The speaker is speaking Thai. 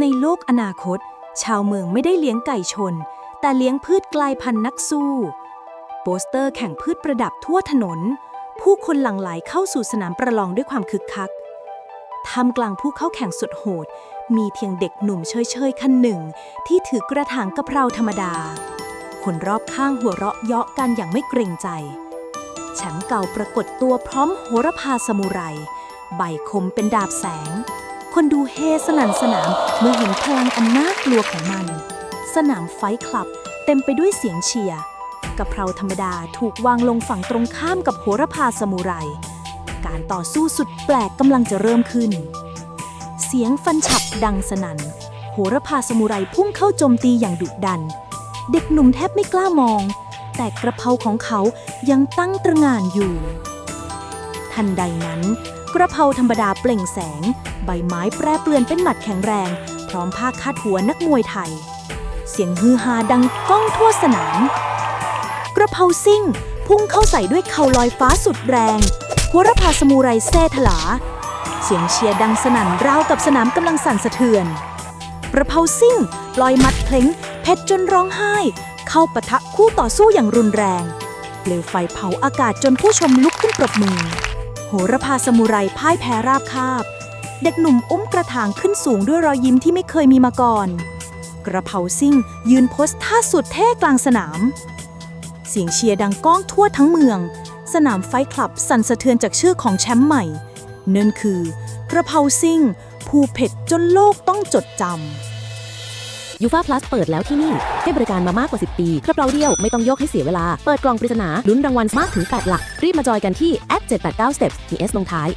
ในโลกอนาคต ชาวเมืองไม่ได้เลี้ยงไก่ชน แต่เลี้ยงพืชกลายพันธุ์นักสู้ โปสเตอร์แข่งพืชประดับทั่วถนน ผู้คนหลั่งไหลเข้าสู่สนามประลองด้วยความคึกคักท่ามกลางผู้เข้าแข่งสุดโหด มีเพียงเด็กหนุ่มเฉยๆคันหนึ่ง ที่ถือกระถางกะเพราธรรมดา คนรอบข้างหัวเราะเยาะกันอย่างไม่เกรงใจแชมป์เก่าปรากฏตัวพร้อมโหระพาสมุไร ใบคมเป็นดาบแสง คนดูเฮสนันสนามเมื่อเห็นพลังอันน่ากลัวของมัน สนามไฟคลับเต็มไปด้วยเสียงเชียร์กะเพราธรรมดาถูกวางลงฝั่งตรงข้ามกับโหระพาสมุไร การต่อสู้สุดแปลกกำลังจะเริ่มขึ้น เสียงฟันฉับดังสนัน่น โหระพาสมุไรพุ่งเข้าโจมตีอย่างดุดัน เด็กหนุ่มแทบไม่กล้ามอง แต่กระเพราของเขายังตั้งตระงานอยู่ ทันใดนั้น กระเพราธรรมดาเปล่งแสง ใบไม้แปรเปลี่ยนเป็นหมัดแข็งแรง พร้อมผ้าคาดหัวนักมวยไทย เสียงฮือฮาดังก้องทั่วสนาม กระเพราซิ่ง พุ่งเข้าใส่ด้วยเข่าลอยฟ้าสุดแรง หัวรพาสมูไรแซ่ถลา เสียงเชียร์ดังสนั่นราวกับสนามกำลังสั่นสะเทือน กระเพราซิ่งปล่อยมัดเพลงเพชรจนร้องไห้ เข้าปะทะคู่ต่อสู้อย่างรุนแรงเปลวไฟเผาอากาศจนผู้ชมลุกขึ้นปรบมือ โหระพาสมุไรพ่ายแพ้ราบคาบ เด็กหนุ่มอุ้มกระถางขึ้นสูงด้วยรอยยิ้มที่ไม่เคยมีมาก่อน กระเพราซิ่งยืนโพสท่าสุดเท่กลางสนาม เสียงเชียร์ดังก้องทั่วทั้งเมือง สนามไฟคลับสั่นสะเทือนจากชื่อของแชมป์ใหม่นั่นคือกระเพราซิ่งผู้เผ็ดจนโลกต้องจดจำ ยูฟาพลัสเปิดแล้วที่นี่ ให้บริการมามากกว่า 10 ปี กระเป๋าเดียวไม่ต้องยกให้เสียเวลา เปิดกล่องปริศนาลุ้นรางวัลมากถึง 8 หลัก รีบมาจอยกันที่ @789 steps มี S ลงท้าย